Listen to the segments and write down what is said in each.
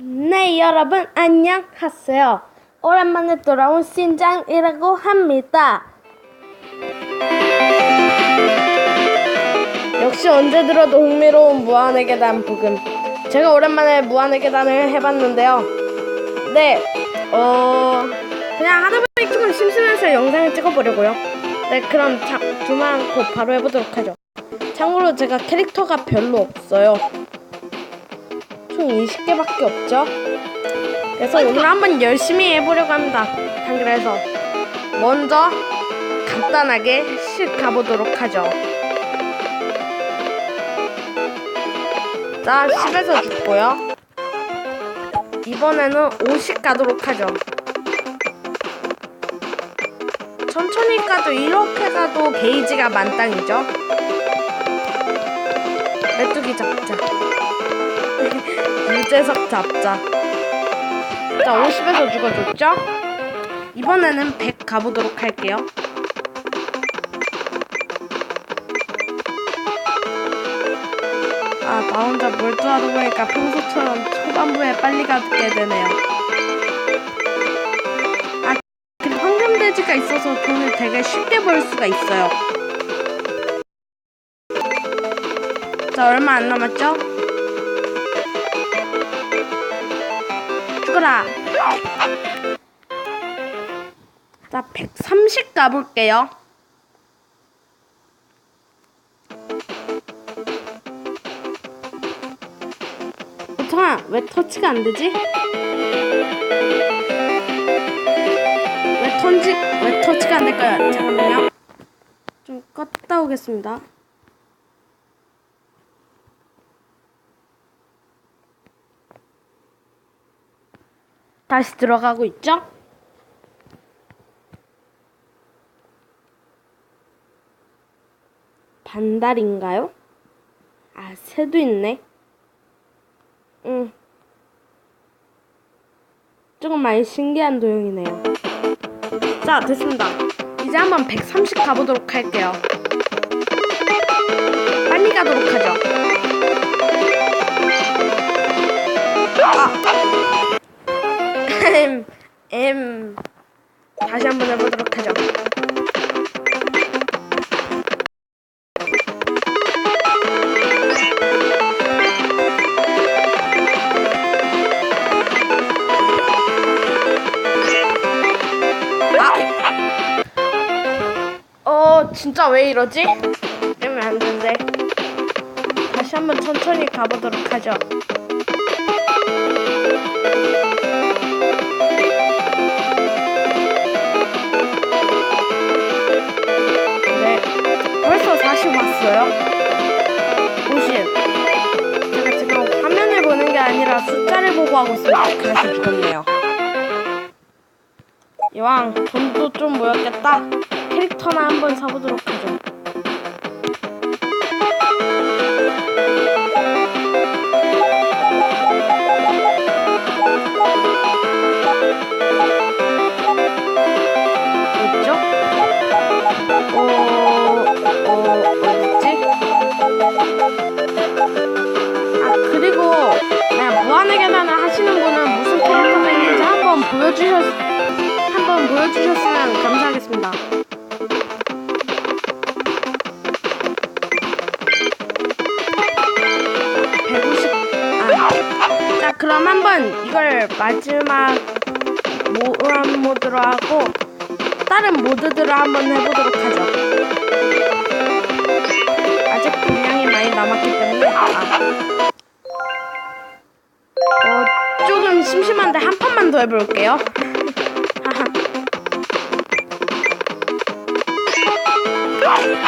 네, 여러분 안녕하세요. 오랜만에 돌아온 신장이라고 합니다. 역시 언제 들어도 흥미로운 무한의 계단 부금. 제가 오랜만에 무한의 계단을 해봤는데요. 네, 어 그냥 하다 보니 조금 심심해서 영상을 찍어보려고요. 네, 그럼 자, 두말 않고 바로 해보도록 하죠. 참고로 제가 캐릭터가 별로 없어요. 총 20개밖에 없죠. 그래서 오늘 한번 열심히 해보려고 합니다. 그래서 먼저 간단하게 씩 가보도록 하죠. 자, 10에서 죽고요. 이번에는 50 가도록 하죠. 천천히 가도 이렇게 가도 게이지가 만땅이죠. 메뚜기 잡자. 유재석 잡자. 자, 50에서 죽어줬죠? 이번에는 100 가보도록 할게요. 아, 나 혼자 몰두하다 보니까 평소처럼 초반부에 빨리 가게 되네요. 아, 근데 황금돼지가 있어서 돈을 되게 쉽게 벌 수가 있어요. 자, 얼마 안 남았죠? 죽어라. 자, 130 가볼게요. 잠깐, 왜 터치가 안 되지? 왜 턴지, 왜 터치가 안 될까요? 잠깐만요. 좀 껐다 오겠습니다. 다시 들어가고 있죠? 반달인가요? 아, 새도 있네. 응. 조금 많이 신기한 도형이네요. 자, 됐습니다. 이제 한번 130 가보도록 할게요. 빨리 가도록 하죠. 엠, 엠. 다시 한번 해보도록 하죠. 어, 진짜 왜 이러지? 이러면 안 된대. 다시 한번 천천히 가보도록 하죠. 40 왔어요. 50. 제가 지금 화면을 보는 게 아니라 숫자를 보고 하고 있습니다. 그래서 죽었네요. 이왕 돈도 좀 모였겠다. 캐릭터나 한번 사보도록 하죠. 계단을 하시는 분은 무슨 캐릭터가 있는지 한번 보여주셨, 한번 보여주셨으면 감사하겠습니다. 아. 자, 그럼 한번 이걸 마지막 모란 모드로 하고 다른 모드들을 한번 해보도록 하죠. 아직 분량이 많이 남았기 때문에 아. 심심한데 한 판만 더 해볼게요. 하하.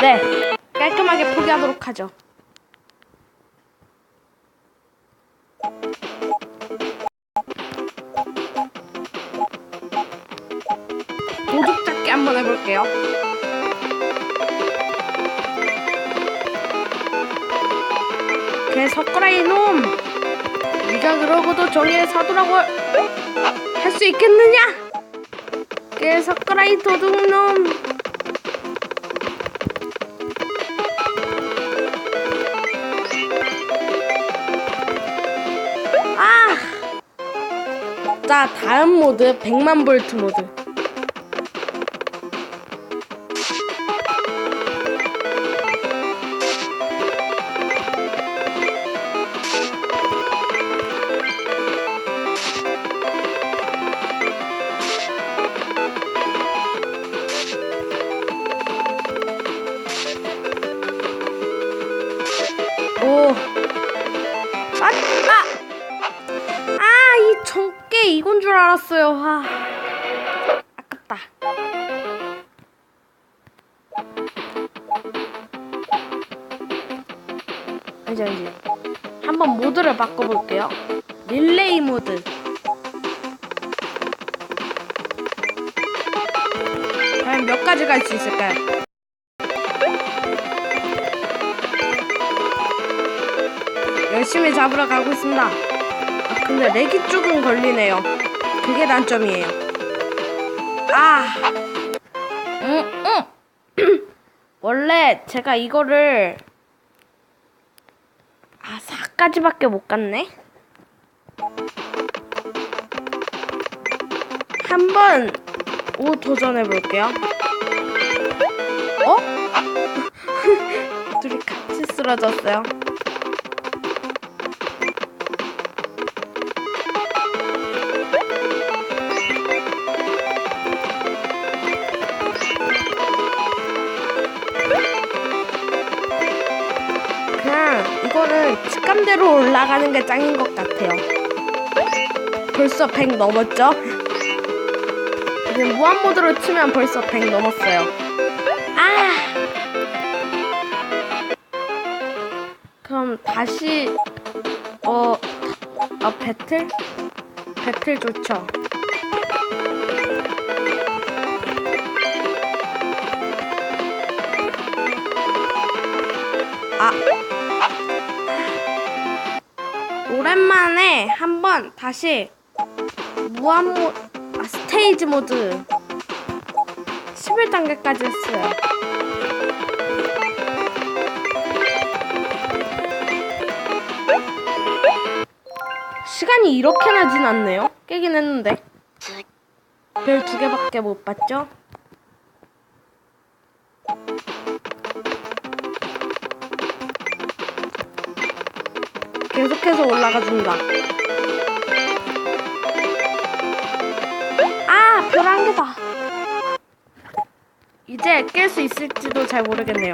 네, 깔끔하게 포기하도록 하죠. 도둑 잡기 한번 해볼게요. 개 섞어라 이놈! 네가 그러고도 정의의 사도라고 할 수 있겠느냐? 개 섞어라 이 도둑놈! 아! 자 다음 모드 100만 볼트 모드 이제 이제 한번 모드를 바꿔볼게요. 릴레이 모드. 과연 몇 가지 갈수 있을까요? 열심히 잡으러 가고 있습니다. 아, 근데 렉이 조금 걸리네요. 그게 단점이에요. 아, 음, 음. 원래 제가 이거를 아4 까지밖에 못 갔네. 한번 5 도전해 볼게요. 어? 둘이 같이 쓰러졌어요. 이거는 직감대로 올라가는 게 짱인 것 같아요. 벌써 100 넘었죠? 이제 무한 모드로 치면 벌써 100 넘었어요. 아! 그럼 다시 어, 어 배틀? 배틀 좋죠. 오랜만에 한번 다시 무한 모 아, 스테이지 모드 11단계까지 했어요. 시간이 이렇게나 지났네요. 깨긴 했는데. 별 두 개밖에 못 봤죠? 계속해서 올라가 준다. 아, 별 한 개다. 이제 깰 수 있을지도 잘 모르겠네요.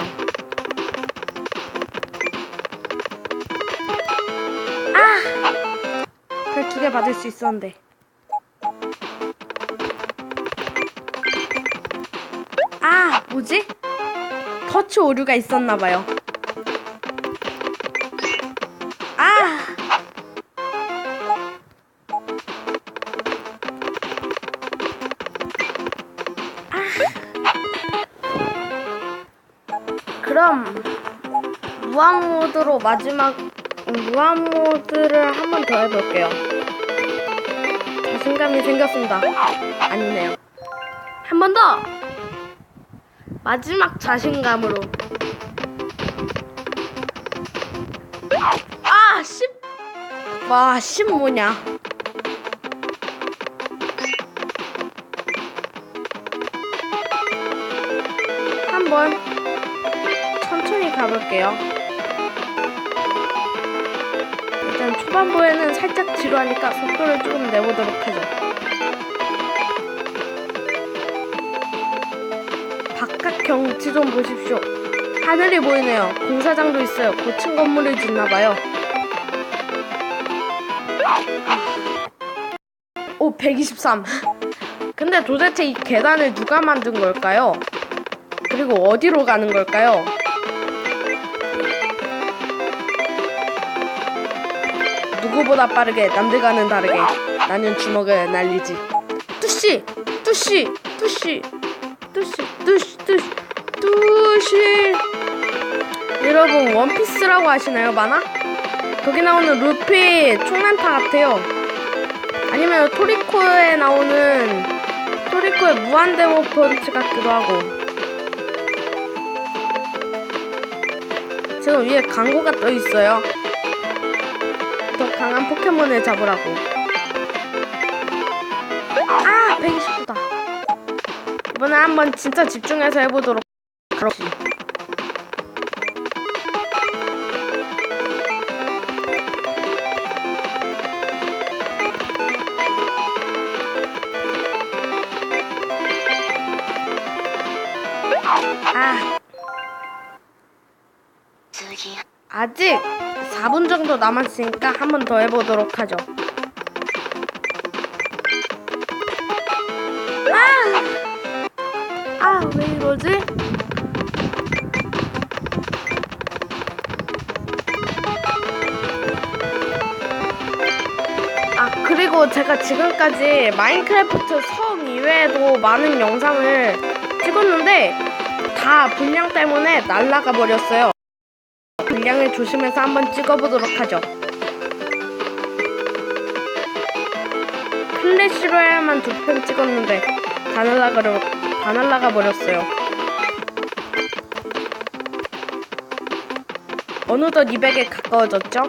아! 별 두 개 받을 수 있었는데. 아, 뭐지? 터치 오류가 있었나봐요. 모드로 마지막 무한 모드를 한 번 더 해볼게요. 자신감이 생겼습니다. 아니네요. 한 번 더! 마지막 자신감으로. 아, 10! 와, 10 뭐냐. 한 번 천천히 가볼게요. 일단 초반부에는 살짝 지루하니까 속도를 조금 내보도록 하죠. 바깥 경치 좀 보십시오. 하늘이 보이네요. 공사장도 있어요. 고층 건물을 짓나 봐요. 오, 123. 근데 도대체 이 계단을 누가 만든 걸까요? 그리고 어디로 가는 걸까요? 누구보다 빠르게 남들과는 다르게 나는 주먹을 날리지. 뚜시, 뚜시, 뚜시, 뚜시, 뚜시, 뚜시, 뚜시. 여러분 원피스라고 아시나요, 만화? 거기 나오는 루피 총난타 같아요. 아니면 토리코에 나오는 토리코의 무한 데모 펀치 같기도 하고. 지금 위에 광고가 떠 있어요. 더 강한 포켓몬을 잡으라고. 아 129다. 이번에 한번 진짜 집중해서 해보도록 그렇지 아 아직 4분 정도 남았으니까 한 번 더 해보도록 하죠. 아! 아, 왜 이러지? 아, 그리고 제가 지금까지 마인크래프트 섬 이외에도 많은 영상을 찍었는데 다 분량 때문에 날라가 버렸어요. 분량을 조심해서 한번 찍어보도록 하죠. 클래시로 해야만 두 편 찍었는데 다 날라가 다 날라가 버렸어요. 어느덧 200에 가까워졌죠?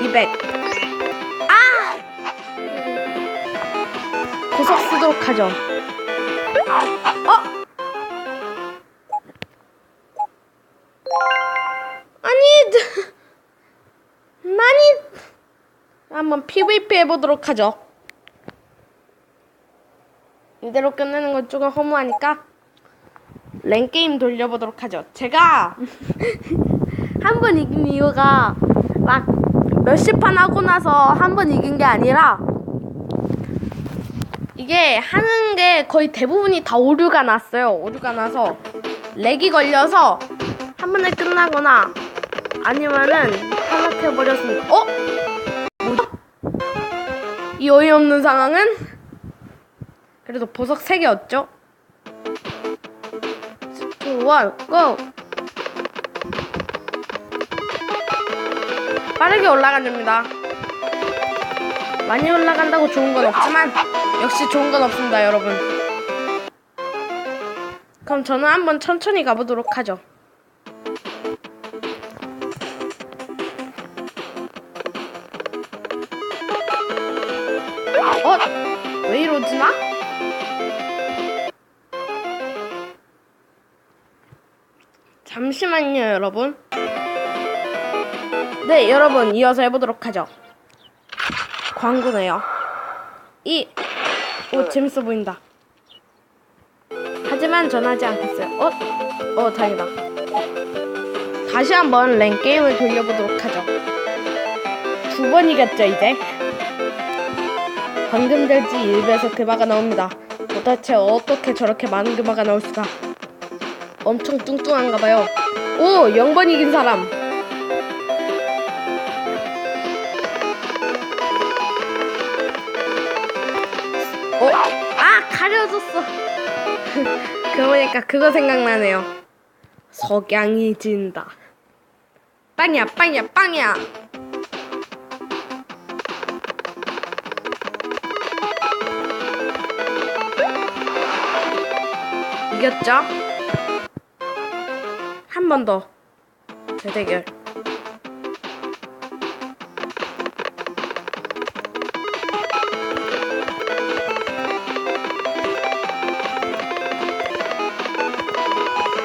200. 아! 고속 쓰도록 하죠. 어? PVP 해보도록 하죠. 이대로 끝내는 건 조금 허무하니까 랭 게임 돌려보도록 하죠. 제가 한 번 이긴 이유가 막 몇십 판 하고 나서 한 번 이긴 게 아니라 이게 하는 게 거의 대부분이 다 오류가 났어요. 오류가 나서 렉이 걸려서 한 번에 끝나거나 아니면은 탈락해 버렸습니다. 어? 이 어이없는 상황은 그래도 보석 3개였죠? 2, 1, 고! 빠르게 올라가줍니다. 많이 올라간다고 좋은 건 없지만 역시 좋은 건 없습니다, 여러분. 그럼 저는 한번 천천히 가보도록 하죠. 잠시만요, 여러분. 네, 여러분, 이어서 해보도록 하죠. 광고네요. 이, 오, 재밌어 보인다. 하지만 전하지 않겠어요. 어? 어, 다행이다. 다시 한번 랭 게임을 돌려보도록 하죠. 두 번 이겼죠, 이제. 방금 될지 일부에서 금화가 나옵니다. 도대체 어떻게 저렇게 많은 금화가 나올 수가? 엄청 뚱뚱한가 봐요. 오, 0번 이긴 사람. 어? 아, 가려졌어. 그러니까 그거 생각나네요. 석양이 진다. 빵이야, 빵이야, 빵이야. 이겼죠? 한 번 더. 대대결.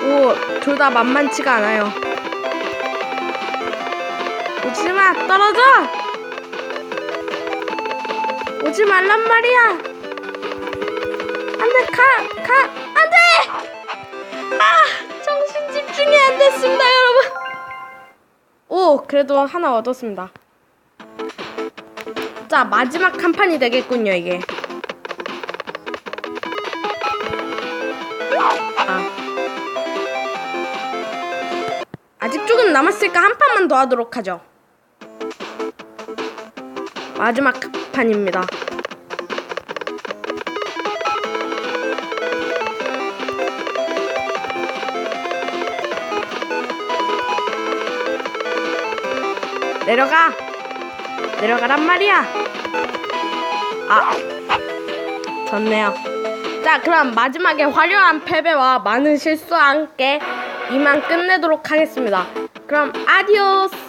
오, 둘 다 만만치가 않아요. 오지마, 떨어져! 오지 말란 말이야! 안 돼, 가! 그래도 하나 얻었습니다. 자, 마지막 한 판이 되겠군요, 이게. 아. 아직 조금 남았으니까 한 판만 더 하도록 하죠. 마지막 판입니다. 내려가. 내려가란 말이야. 아. 졌네요. 자, 그럼 마지막에 화려한 패배와 많은 실수와 함께 이만 끝내도록 하겠습니다. 그럼 아디오스!